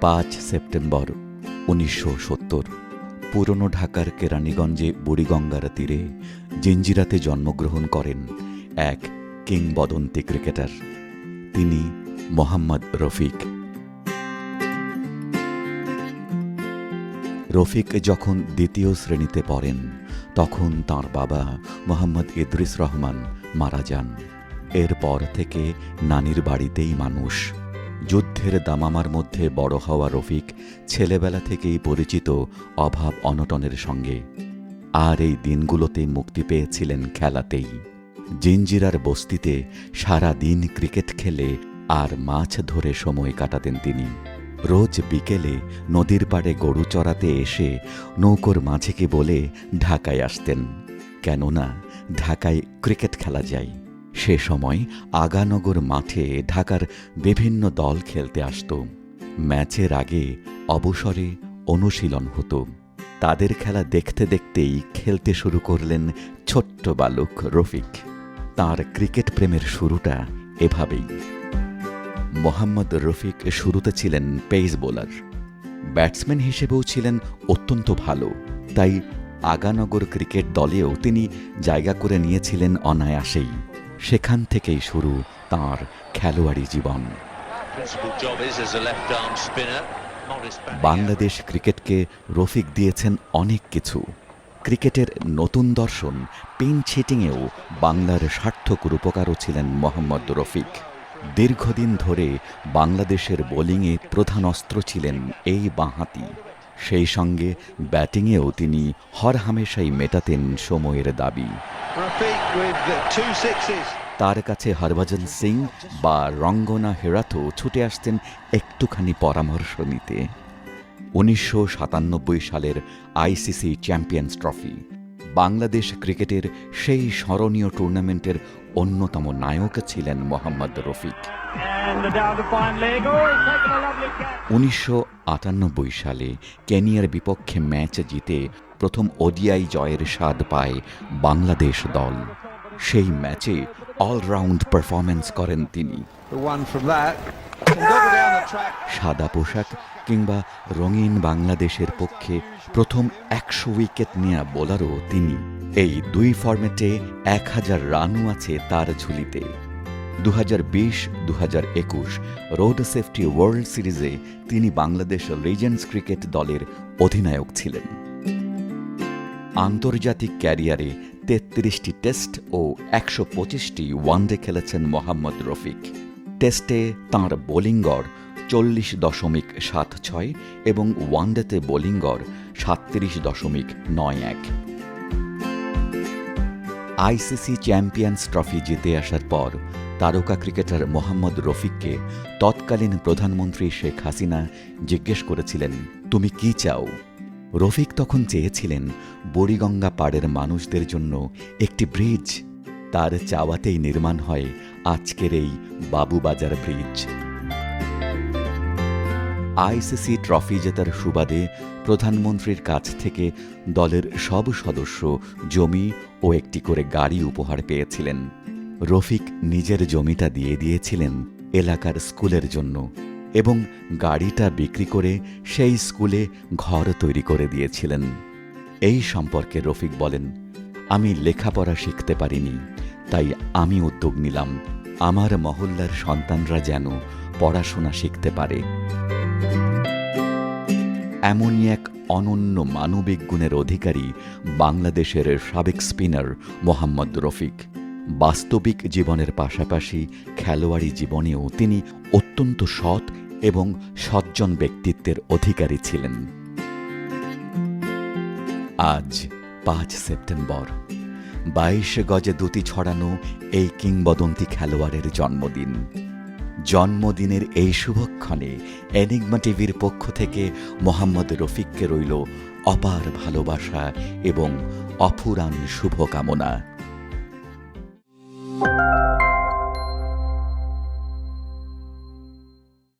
পাঁচ সেপ্টেম্বর উনিশশো সত্তর। পুরনো ঢাকার কেরানীগঞ্জে বুড়িগঙ্গার তীরে জিঞ্জিরাতে জন্মগ্রহণ করেন এক কিংবদন্তি ক্রিকেটার। তিনি মোহাম্মদ রফিক। রফিক যখন দ্বিতীয় শ্রেণীতে পড়েন, তখন তার বাবা মোহাম্মদ ইদ্রিস রহমান মারা যান। এরপর থেকে নানির বাড়িতেই মানুষ। যুদ্ধের দামামার মধ্যে বড় হওয়া রফিক ছেলেবেলা থেকেই পরিচিত অভাব অনটনের সঙ্গে। আর এই দিনগুলোতে মুক্তি পেয়েছিলেন খেলাতেই। জিঞ্জিরার বস্তিতে সারা দিন ক্রিকেট খেলে আর মাছ ধরে সময় কাটাতেন তিনি। রোজ বিকেলে নদীর পাড়ে গরু চড়াতে এসে নৌকোর মাঝিকে বলে ঢাকায় আসতেন। কেননা ঢাকায় ক্রিকেট খেলা যায়। সে সময় আগানগর মাঠে ঢাকার বিভিন্ন দল খেলতে আসত। ম্যাচের আগে অবসরে অনুশীলন হতো। তাদের খেলা দেখতে দেখতেই খেলতে শুরু করলেন ছোট্ট বালক রফিক। তার ক্রিকেট প্রেমের শুরুটা এভাবেই। মোহাম্মদ রফিক শুরুতে ছিলেন পেস বোলার। ব্যাটসম্যান হিসেবেও ছিলেন অত্যন্ত ভালো। তাই আগানগর ক্রিকেট দলেও তিনি জায়গা করে নিয়েছিলেন অনায়াসেই। সেখান থেকেই শুরু তার খেলোয়াড়ি জীবন। বাংলাদেশ ক্রিকেটকে রফিক দিয়েছেন অনেক কিছু। ক্রিকেটের নতুন দর্শন, পিন ছিটিংয়েও বাংলার সার্থক রূপকারও ছিলেন মোহাম্মদ রফিক। দীর্ঘদিন ধরে বাংলাদেশের বোলিংয়ে প্রধান অস্ত্র ছিলেন এই বাঁহাতি। সেই সঙ্গে ব্যাটিংয়েও তিনি হরহামেশাই মেটাতেন সময়ের দাবি. তার কাছে হরভজন সিং বা রঙ্গনা হেরাথও ছুটে আসতেন একটুখানি পরামর্শ নিতে উনিশশো সাতানব্বই সালের আইসিসি চ্যাম্পিয়ন্স ট্রফি বাংলাদেশ ক্রিকেটের সেই স্মরণীয় টুর্নামেন্টের অন্যতম নায়ক ছিলেন মোহাম্মদ রফিক. Oh. উনিশশো আটানব্বই সালে কেনিয়ার বিপক্ষে ম্যাচ জিতে প্রথম ওডিআই জয়ের স্বাদ পায় বাংলাদেশ দল সেই ম্যাচে অলরাউন্ড পারফরমেন্স করেন তিনি. সাদা পোশাক কিংবা রঙিন বাংলাদেশের পক্ষে প্রথম একশো উইকেট নেয়া বোলারও তিনি এই দুই ফরম্যাটে এক হাজার রানও আছে তার ঝুলিতে। দু হাজার বিশ দু হাজার একুশ রোড সেফটি ওয়ার্ল্ড সিরিজে তিনি বাংলাদেশ লিজেন্ডস ক্রিকেট দলের অধিনায়ক ছিলেন। আন্তর্জাতিক ক্যারিয়ারে তেত্রিশটি টেস্ট ও একশো পঁচিশটি ওয়ানডে খেলেছেন মোহাম্মদ রফিক। টেস্টে তাঁর বোলিং গড় চল্লিশ দশমিক সাত ছয় এবং ওয়ানডেতে বোলিং গড় সাতত্রিশ দশমিক নয় এক। আইসিসি চ্যাম্পিয়ন্স ট্রফি জিতে আসার পর তারকা ক্রিকেটার মোহাম্মদ রফিককে তৎকালীন প্রধানমন্ত্রী শেখ হাসিনা জিজ্ঞেস করেছিলেন, তুমি কি চাও? রফিক তখন চেয়েছিলেন বুড়িগঙ্গা পাড়ের মানুষদের জন্য একটি ব্রিজ। তার চাওয়াতেই নির্মাণ হয় আজকের এই বাবুবাজার ব্রিজ। আইসিসি ট্রফি জেতার সুবাদে প্রধানমন্ত্রীর কাছ থেকে দলের সব সদস্য জমি ও একটি করে গাড়ি উপহার পেয়েছিলেন। রফিক নিজের জমিটা দিয়ে দিয়েছিলেন এলাকার স্কুলের জন্য এবং গাড়িটা বিক্রি করে সেই স্কুলে ঘর তৈরি করে দিয়েছিলেন। এই সম্পর্কে রফিক বলেন, আমি লেখাপড়া শিখতে পারিনি, তাই আমি উদ্যোগ নিলাম। আমার মহল্লার সন্তানরা যেন পড়াশোনা শিখতে পারে। এমনই এক অনন্য মানবিক গুণের অধিকারী বাংলাদেশের সাবেক স্পিনার মোহাম্মদ রফিক। বাস্তবিক জীবনের পাশাপাশি খেলোয়াড়ি জীবনেও তিনি অত্যন্ত সৎ এবং সজ্জন ব্যক্তিত্বের অধিকারী ছিলেন। আজ পাঁচ সেপ্টেম্বর, বাইশ গজে দুটি ছড়ানো এই কিংবদন্তি খেলোয়াড়ের জন্মদিন। জন্মদিনের এই শুভক্ষণে এনিগমা টিভির পক্ষ থেকে মোহাম্মদ রফিককে রইল অপার ভালোবাসা এবং অফুরান শুভকামনা।